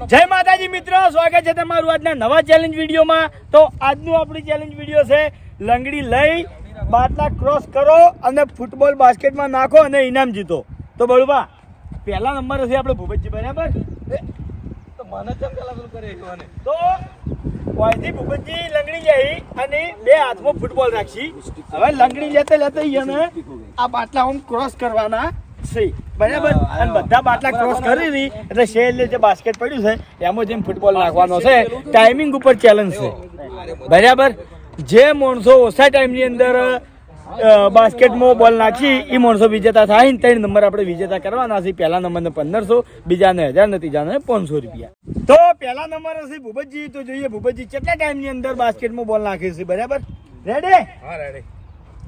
જય માતાજી મિત્રો સ્વાગત છે તમારું આજના નવા ચેલેન્જ વિડીયોમાં. તો આજનું આપણી ચેલેન્જ વીડિયો છે લંગડી લઈ બાટલા ક્રોસ કરો અને ફૂટબોલ બાસ્કેટમાં નાખો અને ઇનામ જીતો. તો બળુબા પહેલા નંબર હશે આપણે ભૂપતજી બરાબર? તો મને કેમ પેલા પેલું કરે તો વાયથી ભૂપતજી લંગડી જઈ અને બે હાથમાં ફૂટબોલ રાખશી હવે લંગડી લેતે લેતે આ બાટલા આમ ક્રોસ કરવાના. છે. બરાબર? અને બધા બાટલા ક્રોસ કરી દી એટલે શેર જે બાસ્કેટ પડ્યું છે એમાં જેમ ફૂટબોલ નાખવાનો છે. ટાઈમિંગ ઉપર ચેલેન્જ છે. બરાબર? જે માણસો ઓછા ટાઈમની અંદર બાસ્કેટમાં બોલ નાખી એ માણસો વિજેતા થાય ને ત્રણ નંબર આપણે વિજેતા કરવાના છે. પહેલા નંબરને પંદરસો બીજાને હજાર ને ત્રીજાને પાંચસો રૂપિયા. તો પહેલા નંબર હશે ભૂપતજી તો જોઈએ ભૂપતજી કેટલા ટાઈમની અંદર બાસ્કેટમાં બોલ નાખે છે બરાબર? રેડી હા રેડી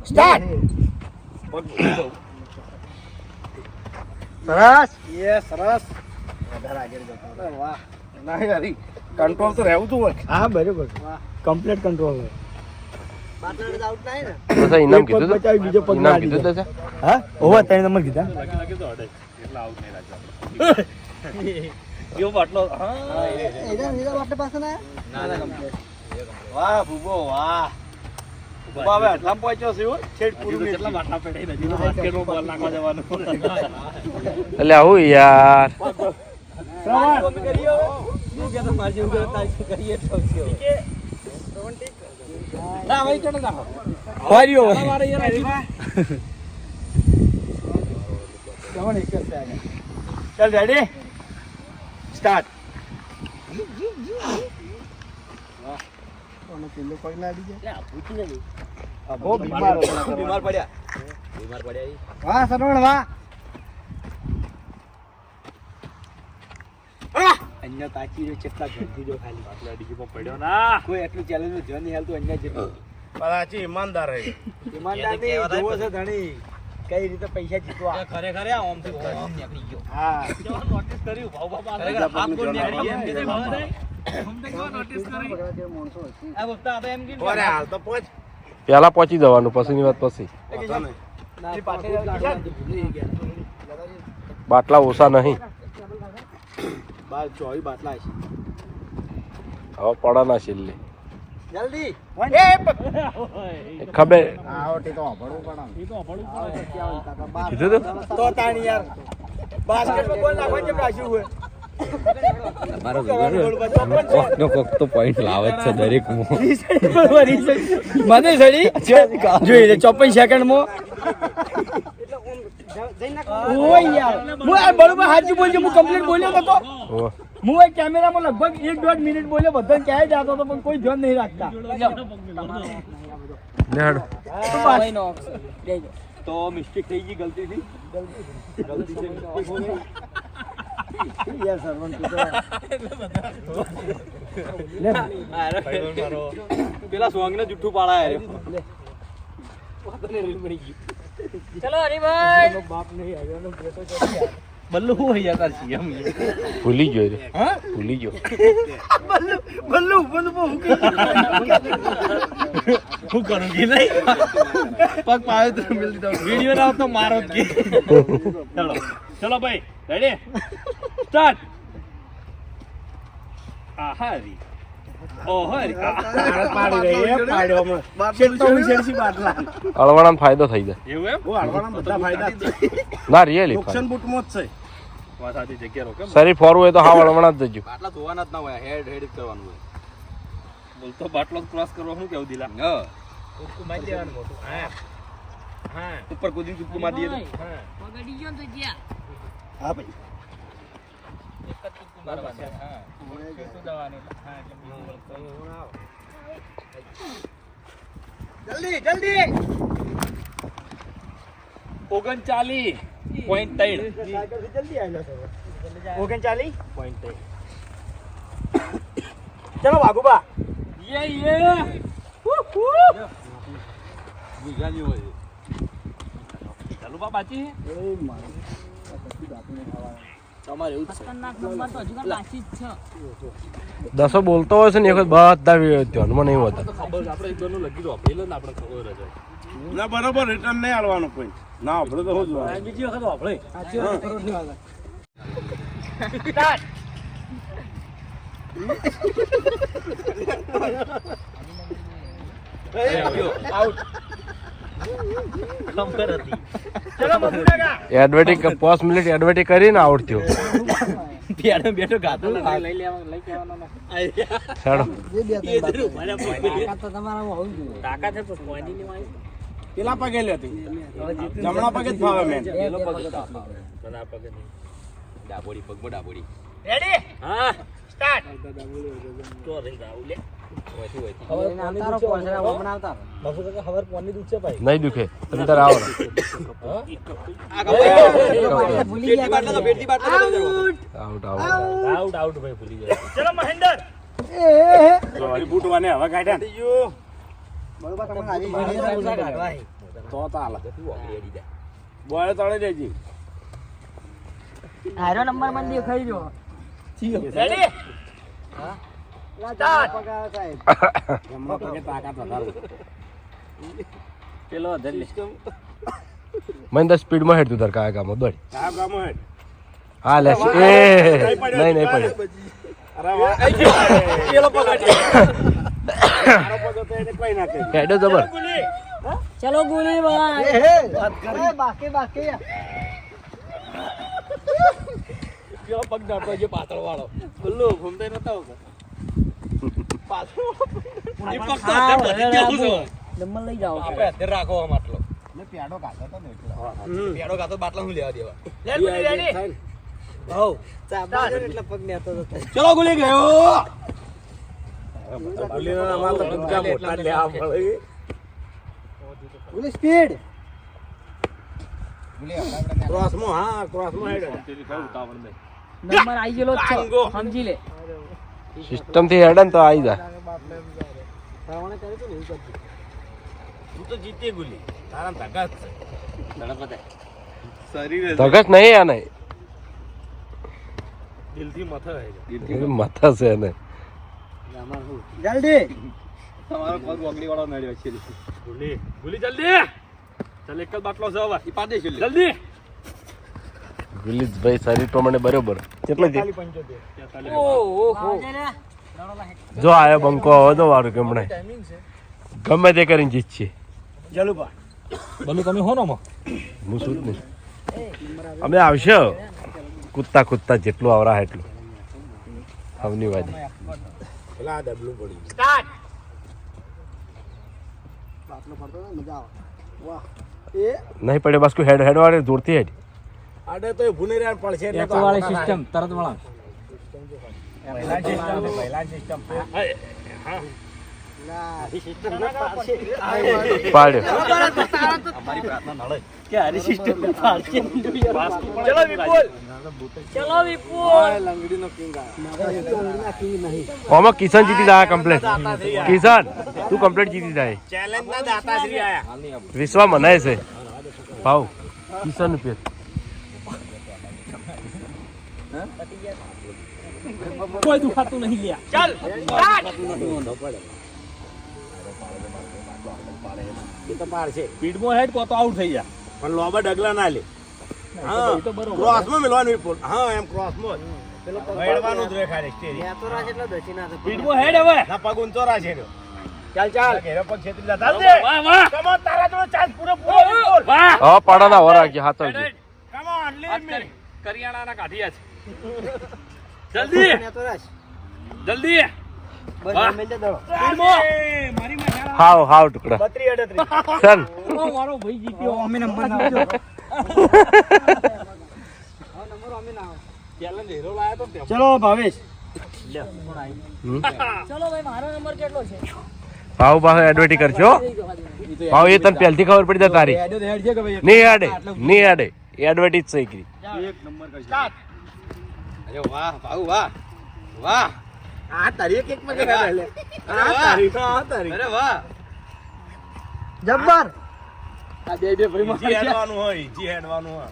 સ્ટાર્ટ પગ ભૂલી સરસ. એ સરસ અરે વાહ. ના યારી કંટ્રોલ તો રહેવું તું હોય. હા બરાબર. કમ્પ્લીટ કંટ્રોલ હોય. તો ઇનામ એક પગ કીધું તું? બીજો પગ ના કીધું તો હા? ઓવર કીધા. કેવો બાટલો. હા. વાહ ભૂબો વાહ. હવે આટલામાં પહોંચ્યો છે હો. છેક પૂરું કેટલા બોલ નાખવા જવાનું. એટલે આવું યાર. ચાલ રેડી? કરીએ ના, બીમાર બીમાર પડ્યા. બીમાર પડ્યા વાહ સરવણ વાહ. રહ્યો ઘરથી જો ખાલી. આટલા પડ્યો ના. કોઈ એટલું ચેલેન્જમાં ધ્યાન નહીં હાલતું અહીંયા જેટલું ઈમાનદાર રહે. ઈમાનદાર નહીં જોવો છે ધણી કઈ રીતે પૈસા જીતવા. ખરેખર આ ઓમ નીકળી ગયો. હા. નોટિસ કર્યું ભાવ બાપા ખરેખર હાથ ગોળ નીકળી ગયા? એમ કે ભાવ પહોંચ. પેલા પહોંચી જવાનું પછીની વાત પછી. એ પાછળ કેટલા? બાટલા ઓછા નહીં. બાટલા હવે પડા ના છેલ્લે. જલ્દી ખબર એ તો હભળવું પડે. કીધું તો? તાણી યાર. બાસ્કેટમાં બોલ નાખવા કેમ રાખ્યું હોય. મારો કરવાનું બોલ બચાવ પણ છે. કોક તો પોઈન્ટ લાવે જ છે દરેક મને સડી? જોઈ લે ચોપન સેકન્ડમાં. હું સાચું બોલજો હું કમ્પ્લીટ બોલ્યો નતો હું કેમેરામાં લગભગ એક દોઢ મિનિટ બોલ્યો બધા ક્યાંય જતો હતો પણ કોઈ ધ્યાન નહીં રાખતા. તો મિસ્ટેક થઈ ગઈ ગલતીથી યાર સરવણ તું તો પેલા સોંગ ને જુઠ્ઠું પાડાય એનો બાપ નહીં આવ્યો. બલ્લુ હું અહીંયા તાર સીએમ ભૂલી ગયો રે ભૂલી ગયો. બલ્લુ બલ્લુ બલ્લુ બહુ હું કહી હું કરું કે નહીં? પગ પાવે તો મિલ દીધો. વિડિયો ના તો મારો કે. ચલો ચલો ભાઈ રેડી સ્ટાર્ટ આહા રી ઓહો રી પાડી રહી હે, પાડ્યો હમણાં. શેઠ તો હું શેઠસી બાટલા. અળવાણામાં ફાયદો થઈ જાય ના રિયલી નુકસાન બૂટમાં જ છે જગ્યા રો શરીર ફોરવું હોય તો હા અળવાણા જ જજો બાટલા ધોવાના જ ના હોય હેડ હેડ જ કરવાનું હોય બોલતો બાટલો ક્રોસ કરવો શું કેવું દિલા હા કુદકું મારી દેવાનું મોટું હા હા ઉપર કુદી મારી તો હા હા ભાઈ એક જ કુદકું મારવાનું હા કુદકું હા એટલે બીજું જલ્દી જલ્દી ઓગણચાલીસ પોઈન્ટ ત્રણ જલ્દી ઓગણચાલીસ પોઈન્ટ ત્રણ ચલો વાઘુબા યે યે ગુજરાતી હોય ચાલુ બા બાચી તમારે એવું છે. દસો બોલતો હોય છે ને એક બધા ધ્યાનમાં નહીં હોતા ખબર આપણે એક દોનું લગી દો પેલો ને આપણે ખબર જ. ના બરોબર રિટર્ન નહીં આવવાનું કોઈ. ના આપણે તો શું જોવાનું? બીજી વખત વાપરે. સ્ટાર્ટ એડવર્ટી પાંચ મિનિટ એડવર્ટી કરીને આઉટ થયો બેઠો બેઠો ગાતું. ચાલો તાકાત છે પણ કોઈ નહીં લેવાય. પેલા પગે લેતી જમણા પગે જ ફાવે મેન ડાબોડી પગમાં ડાબોડી. રેડી હા. સ્ટાર્ટ તો રે જાવ લે ઓયથી ઓયથી નહીં દુખે તારે આવો. આઉટ આઉટ આઉટ ભાઈ ભૂલી જાય ચલો મહેન્દર. વળી બૂટવાને હવે કાઢ્યા ને. તો ચાલે બોય તળે દેજી. હારો નંબર મને દેખાઈ જો રેડી પેલો ધરી મને તો સ્પીડમાં હેડ તું તાર કાયા કામમાં દોડ ગામો હેડ હા લે એ નહીં નહીં પડે અરે વાહ પેલો પકડ મારો પગે તો એને કોઈ ના હેડો જબર ચલો ગુલી ભાઈ પેલો પગ નાટો જે પાતળ વાળો ખુલ્લો ઘૂમતે નતા આવતો પાછળ એ પગ અત્યારે જવું છે. નંબર લઈ જાવ આપણે અત્યારે રાખો આમ આટલો. પેડો કાતો તો ને પેડો કાતો બાટલા હું લેવા દેવા. લે ગુલી રેડી. હો ચાબા એટલે પગ ને હતો ચલો ગુલી ગયો. ગુલી ના માલ તો બધા મોટા લેવા મળે ગુલી સ્પીડ. ક્રોસ ક્રોસમાં હા ક્રોસ ક્રોસમાં હેડ. નંબર આવી ગયેલો સમજી લે. સિસ્ટમથી હેડે ને તો આવી જાય. તું તો જીતે ગુલી. તારા છે. શરીર ધગસ નહીં આ નહીં દિલથી મથે માથા છે ને તમારો પગ વગડી વાળો નડ્યો છે. ગુલી. ગુલી જલ્દી. ચાલ એક જ બાટલો છે હવે. ઈ પાડે છે જલ્દી. ગુલીતભાઈ શરીર પ્રમાણે બરોબર. કેટલો છે જો આયો બંકો આવો તો વારું કેમણે ગમે તે કરીને જીતશે. જલુભા બલુ તમે હો નો હું શું જ નહીં. અમે આવશે. કૂદતા કૂદતા જેટલું આવરા એટલું. પેલા ડબલું પડી સ્ટાર્ટ નહીં પડે બસ કોઈ હેડ હેડ વાળે દૂરથી હેડ. આડે તો ભૂને રહ્યા પડશે એટલે વાળી સિસ્ટમ તરત વળા પહેલા સિસ્ટમ પહેલા સિસ્ટમ હા ચલો વિપુલ. ચલો વિપુલ. આમાં કિશન જીતી જાય કમ્પ્લેટ કિશન તું કમ્પ્લેટ જીતી જાય. ચેલેન્જ ના દાતાશ્રી આયા. વિશ્વા મનાય છે. ભાવ કિશન પેર કોઈ દુખાતું નહીં લ્યા. ચાલ એ તો પાડશે સ્પીડમાં હેડ કો તો આઉટ થઈ જા. પણ લોબા ડગલા ના લે. હા તો ક્રોસમાં મિલવાનું હા એમ ક્રોસમાં જ. હેડવાનું જ રહે ખાલી સ્ટેરિંગ સ્પીડમાં હેડ હવે. ના પગ ઊંચો રાખે ચાલ ચાલ. ઘેરો પગ છેતરી જા ચાલ દે. વાહ વાહ. કમો તારા જોડે ચાન્સ પૂરો પૂરો વાહ હા પાડાના હોરા કે હાથ આવજો કમ ઓન લીવ મી. કરિયાણાના કાઢિયા છે. જલ્દી. જલ્દી. હાવ હાવ ટુકડા. 32 38 ચાલ મારો ભાઈ જીત્યો અમે નંબર ના ચેલેન્જ હીરો લાયા. તો ચલો ભાવેશ ચલો ભાઈ મારો નંબર કેટલો છે? ભાવ ભાવ એડવર્ટી કરજો. ભાવ એ તને પહેલથી ખબર પડી જાય તારી. હેડ છે નહીં આડે નહીં આડે એડવર્ટીજ સહી કરી સ્ટાર્ટ અરે વાહ ભાઉ વાહ વાહ. આ તારી એક પગે ના લે. આ તારી આ તારી અરે વાહ. જબ્બર. આ બે બે ભાઈ ઈજી હેડવાનું હોય જી હેડવાનું હોય.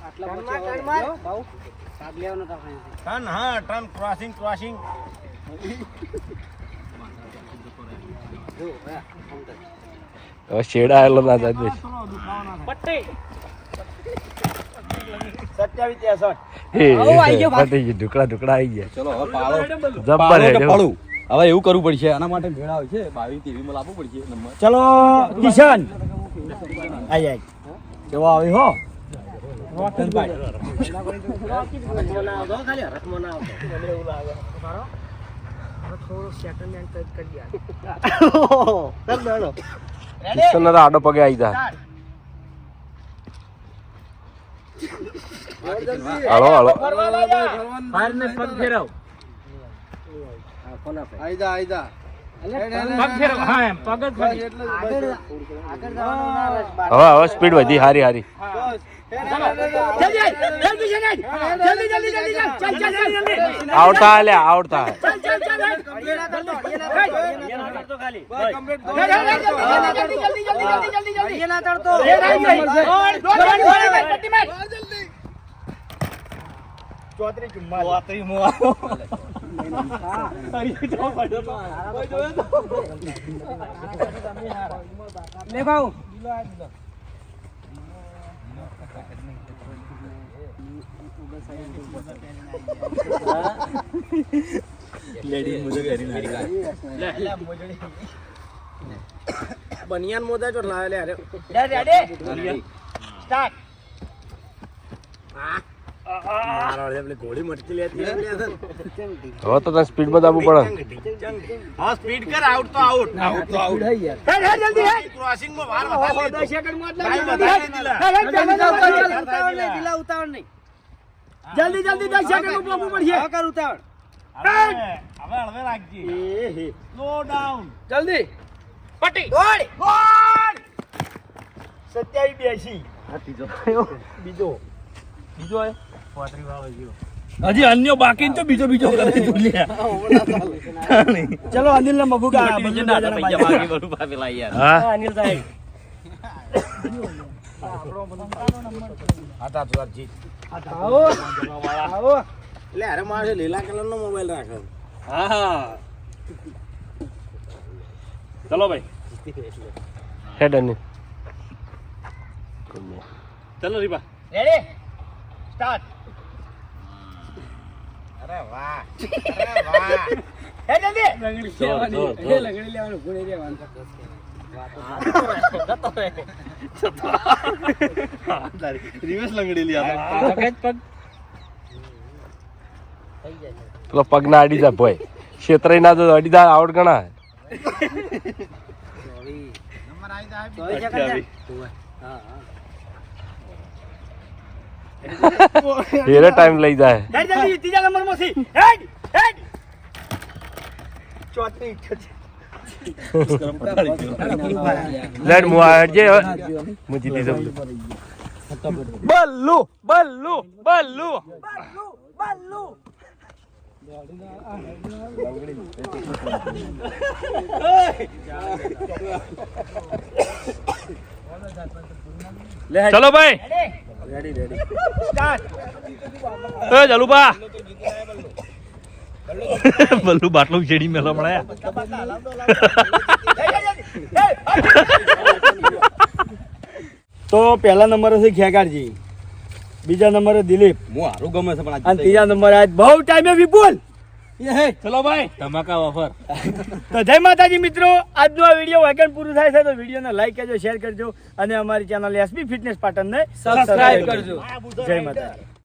ટર્ન હા ટર્ન ક્રોસિંગ ક્રોસિંગ શેડા આવેલો ના જાય પટ્ટી. હવે એવું કરવું પડશે આના માટે ભેળા હોય છે બાવી ટીવી માં લાવવું પડશે નંબર. ચલો કિશન. આઈ આઈ. કેવો આવી હો? કિશનનો આડો પગે આવી જા. હાલો હાલો. ફાયર ને પગ ફેરવ. આઈદા આઈદા પગ ફેરવ. હા એમ પગ જ. હવે હવે સ્પીડ વધી હારી હારી. જલ્દી આઈ, જલ્દી. જલ્દી ચોત્રીસ ચુમ્માલીસ. લે ભાઉ બનિયાન મોજા ચોટ લાવે લે અરે રેડી સ્ટાર્ટ ગોળી મટકી લેતી હવે તો તને સ્પીડમાં દાબવું પડે. હા સ્પીડ કર આઉટ તો આઉટ આઉટ તો આઉટ હેડ હે જલ્દી હે ક્રોસિંગમાં વાર વધારે વધારે સેકન્ડમાં એટલે. દીલા. ઉતાવળ નહીં, જલ્દી જલ્દી દસ સેકન્ડ ઉપર પડશે. હવે હવે હળવે રાખજે. સ્લો ડાઉન જલ્દી. પટ્ટી દોડ દોડ સત્યાવી બેસી. બીજો. બીજો એ? હજી અન્ય બાકી ને તો બીજો બીજો કરે તુલ્યા ચલો અનિલ ને મફુકા બીજો ના હતા, પૈસા બાકી બધું પાપેલા યાર હા અનિલ સાહેબ હતા તું આ જીત આવો આવો એટલે અરે મારે લીલા કલર નો મોબાઈલ રાખે હા હા ચલો ભાઈ હેડ અને ચલો રીબા રેડી સ્ટાર્ટ અરે વાહ. અરે વાહ. હે જલ્દી. રિવર્સ લંગડેલી આ પગ. પેલો પગ ના અડી જા ભાઈ ક્ષેત્ર ના તો અડી જા આવડ ગણા એને ટાઈમ લઈ જાય હેડ જલ્દી ત્રીજા નંબરમાંથી હેડ હેડ ચોત્રીસ લેડ મુ આ હેડ જે મુ જીતી જઉં બલ્લુ બલ્લુ બલ્લુ ચલો ભાઈ સ્ટાર્ટ એ જલુબા. બલ્લુ બાટલો છેડી મેલો મળ્યા તો પહેલા નંબરે છે ખેગારજી. બીજા નંબરે દિલીપ. હું હારું ગમે છે પણ અને ત્રીજા નંબરે આજ બહુ ટાઈમે વિપુલ. ચલો ભાઈ. ધમાકા ઓફર. તો જય માતાજી મિત્રો આજનો આ વીડિયો વાગણ પૂરું થાય છે તો વિડીયોને લાઈક કરજો શેર કરજો અને અમારી ચેનલ એસબી ફિટનેસ પાટણને સબસ્ક્રાઇબ કરજો. જય માતાજી.